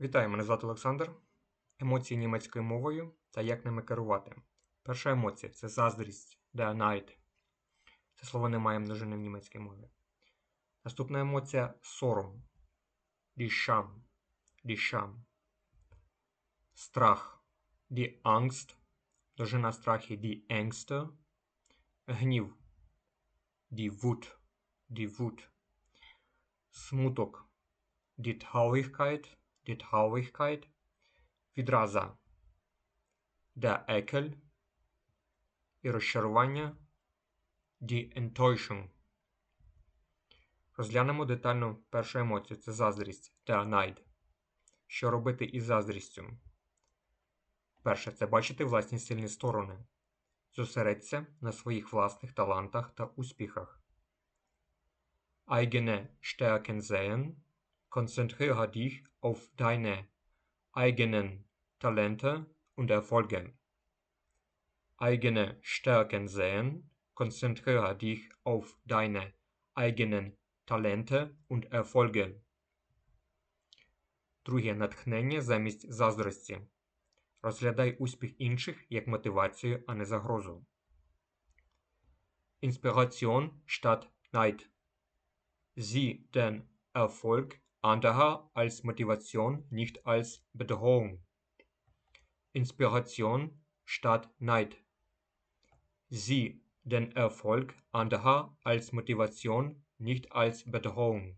Вітаю, мене звати Олександр. Емоції німецькою мовою та як ними керувати. Перша емоція це заздрість, der Neid. Це слово не має множини в німецькій мові. Наступна емоція сором. Die Scham. Страх. Die Angst. Множина страхи die Ängste. Гнів. Die Wut. Die Wut. Смуток. Die Traurigkeit. Die Traurigkeit. Відраза. Der Ekel. Розчарування. Die Enttäuschung. Розглянемо детально першу емоцію це заздрість der Neid. Що робити із заздрістю? Перше це бачити власні сильні сторони. Зосередься на своїх власних талантах та успіхах. Eigene Stärken sehen. Konzentriere dich auf deine eigenen Talente und Erfolge. Eigene Stärken sehen. Konzentriere dich auf deine eigenen Talente und Erfolge. Друге натхнення замість заздрості. Розглядай успіх інших як мотивацію, а не загрозу. Inspiration statt Neid. Sieh den Erfolg anderer als Motivation, nicht als Bedrohung. Inspiration statt Neid. Sieh den Erfolg anderer als Motivation, nicht als Bedrohung.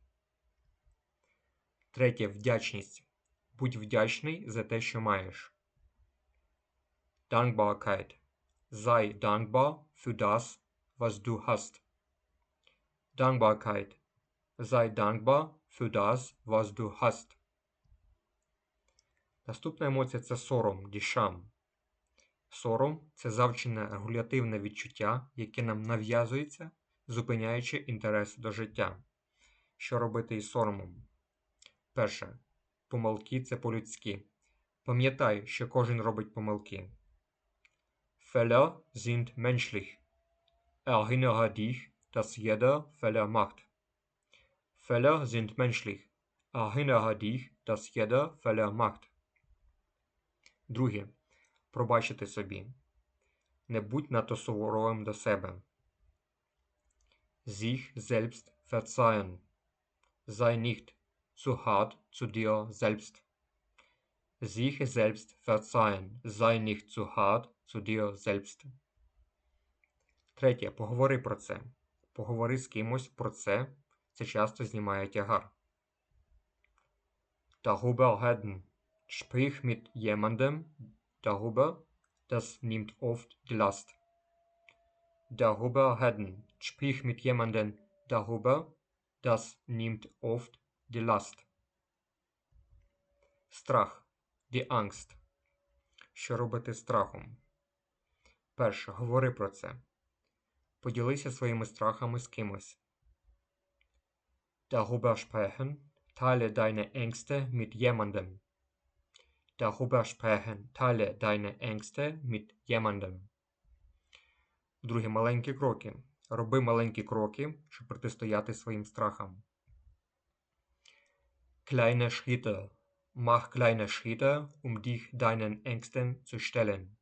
Третє вдячність. Будь вдячний за те, що маєш. Dankbarkeit. Sei dankbar für das, was du hast. Dankbarkeit. Sei dankbar für das, was du hast. Наступна емоція це сором, дішам. Сором це завчене регулятивне відчуття, яке нам нав'язується, зупиняючи інтерес до життя. Що робити із соромом? Перше. Помилки це по-людськи. Пам'ятай, що кожен робить помилки. Fehler sind menschlich. Erinnere dich, dass jeder Fehler macht. Fehler sind menschlich. Erinnere dich, dass jeder Fehler macht. Друге. Пробачити собі. Не будь надто суворовим до себе. Sich selbst verzeihen. Sei nicht zu hart zu dir selbst. Sich selbst verzeihen. Sei nicht zu hart zu dir selbst. Третє. Поговори про це. Поговори з кимось про це. Це часто знімає тягар. Darüber reden. Sprich mit jemandem darüber. Das nimmt oft die Last. Darüber reden. Sprich mit jemandem darüber. Das nimmt oft die Last. Страх. Die Angst. Що робити страхом? Перше. Говори про це. Поділися своїми страхами з кимось. Darüber sprechen. Teile deine Ängste mit jemandem. Darüber sprechen. Teile deine Ängste mit jemandem. Друге. Маленькі кроки. Роби маленькі кроки, щоб протистояти своїм страхам. Kleine Schritte. Mach kleine Schritte, um dich deinen Ängsten zu stellen.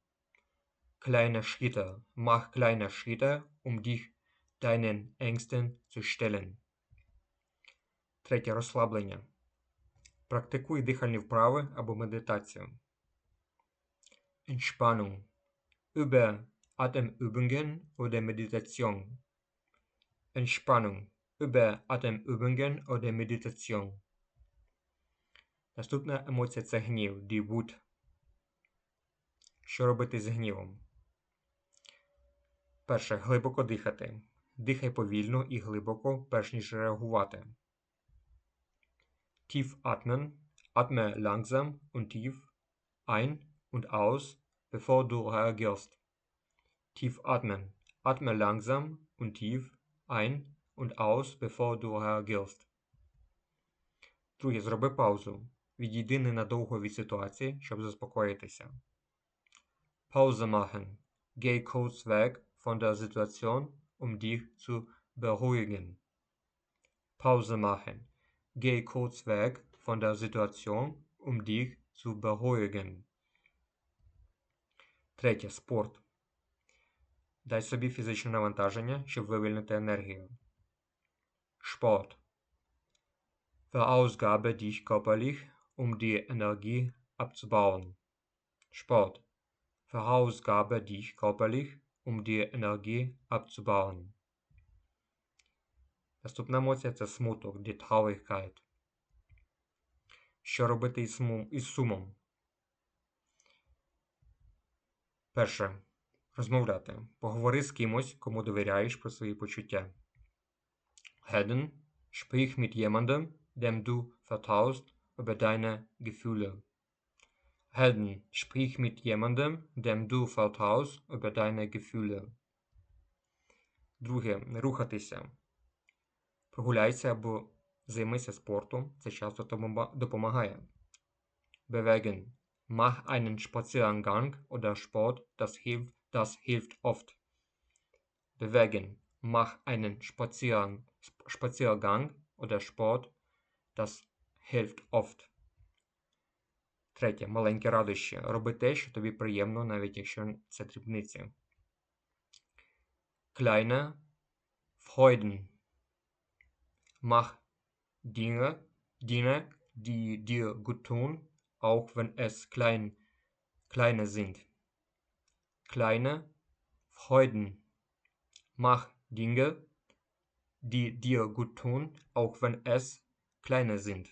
Kleine Schritte. Mach kleine Schritte, um dich deinen Ängsten zu stellen. Третє розслаблення. Практикуй дихальні вправи або медитацію. Entspannung. Über Atemübungen oder Meditation. Entspannung. Über Atemübungen oder Meditation. Наступна емоція це гнів. Die Wut. Що робити з гнівом? Перше. Глибоко дихати. Дихай повільно і глибоко, перш ніж реагувати. Tief atmen. Atme langsam und tief ein und aus, bevor du reagierst. Tief atmen. Atme langsam und tief ein und aus, bevor du reagierst. Друге. Зроби паузу. Відійди ненадовго від ситуації, щоб заспокоїтися. Pause machen. Geh kurz weg von der Situation, um dich zu beruhigen. Pause machen. Geh kurz weg von der Situation, um dich zu beruhigen. Третє. Спорт. Дай собі фізичне навантаження, щоб вивільнити енергію. Sport. Verausgabe dich körperlich, um die Energie abzubauen. Sport. Verausgabe dich körperlich, um die Energie abzubauen. Наступна емоція це смуток, Traurigkeit. Що робити із, сумом, із сумом? Перше. Розмовляти. Поговори з кимось, кому довіряєш про свої почуття. Reden. Sprich mit jemandem, dem du vertraust, über deine Gefühle. Reden. Sprich mit jemandem, dem du vertraust, über deine Gefühle. Друге. Рухатися. Прогуляйся або займися спортом. Це часто допомагає. Bewegen. Mach einen Spaziergang oder Sport, das hilft, das hilft oft. Bewegen. Mach einen Spaziergang, oder Sport, das hilft oft. Третє. Маленькі радощі. Роби те, що тобі приємно, навіть якщо це дрібниці. Kleine Freuden. Mach Dinge, Dinge, die dir gut tun, auch wenn es klein, kleine sind. Kleine Freuden. Mach Dinge, die dir gut tun, auch wenn es kleine sind.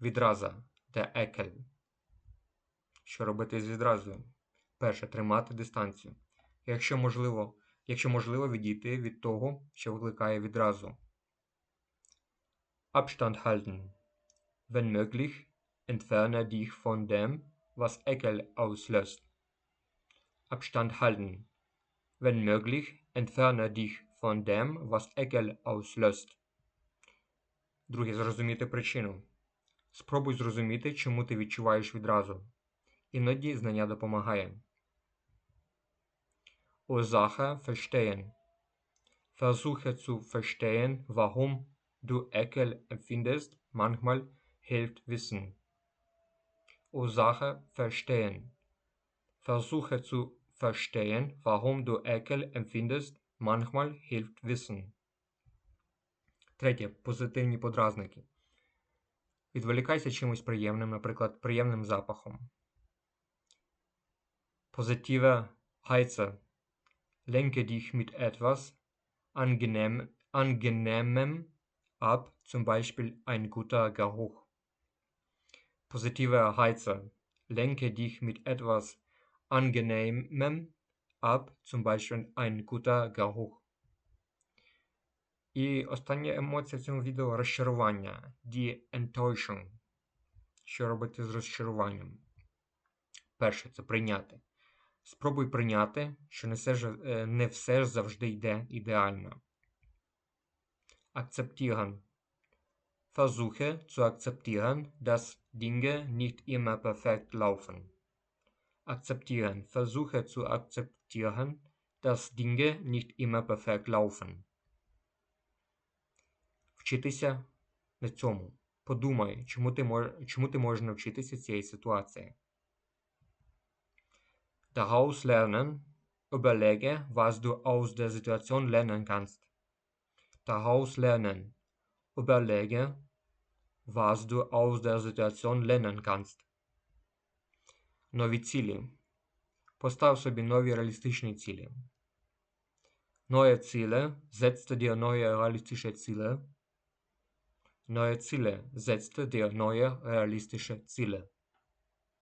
Відраза der Ekel. Що робити з відразою? Перше. Тримати дистанцію. Якщо можливо, якщо можливо відійти від того, що викликає відразу. Abstand halten. Wenn möglich, entferne dich von dem, was Ekel auslöst. Abstand halten. Wenn möglich, entferne dich von dem, was Ekel auslöst. Друге, зрозуміти причину. Спробуй зрозуміти, чому ти відчуваєш відразу. Іноді знання допомагає. Ursache verstehen. Versuche zu verstehen, warum du Ekel empfindest. Manchmal hilft Wissen. Ursache verstehen. Versuche zu verstehen, warum du Ekel empfindest. Manchmal hilft Wissen. Третє. Позитивні подразники. Відволікайся чимось приємним, наприклад, приємним запахом. Positive Heize. Lenke dich mit etwas angenehm, Angenehmem ab, zum Beispiel ein guter Geruch. Positive Heize. Lenke dich mit etwas Angenehmem ab, zum Beispiel ein guter Geruch. І остання емоція в цьому відео розчарування. Die Enttäuschung. Що робити з розчаруванням? Перше це прийняти. Спробуй прийняти, що не все, не все завжди йде ідеально. Akzeptieren. Versuche zu akzeptieren, dass Dinge nicht immer perfekt laufen. Akzeptieren. Versuche zu akzeptieren, dass Dinge nicht immer perfekt laufen. Вчитися на цьому. Подумай, чому ти мож, чому ти можеш навчитися цієї ситуації. Daraus lernen. Überlege, was du aus der Situation lernen kannst. Daraus lernen. Überlege, was du aus der Situation lernen kannst. Нові цілі. Постав собі нові реалістичні цілі. Neue Ziele. Setze dir neue realistische Ziele. Neue Ziele. Setze dir neue realistische Ziele.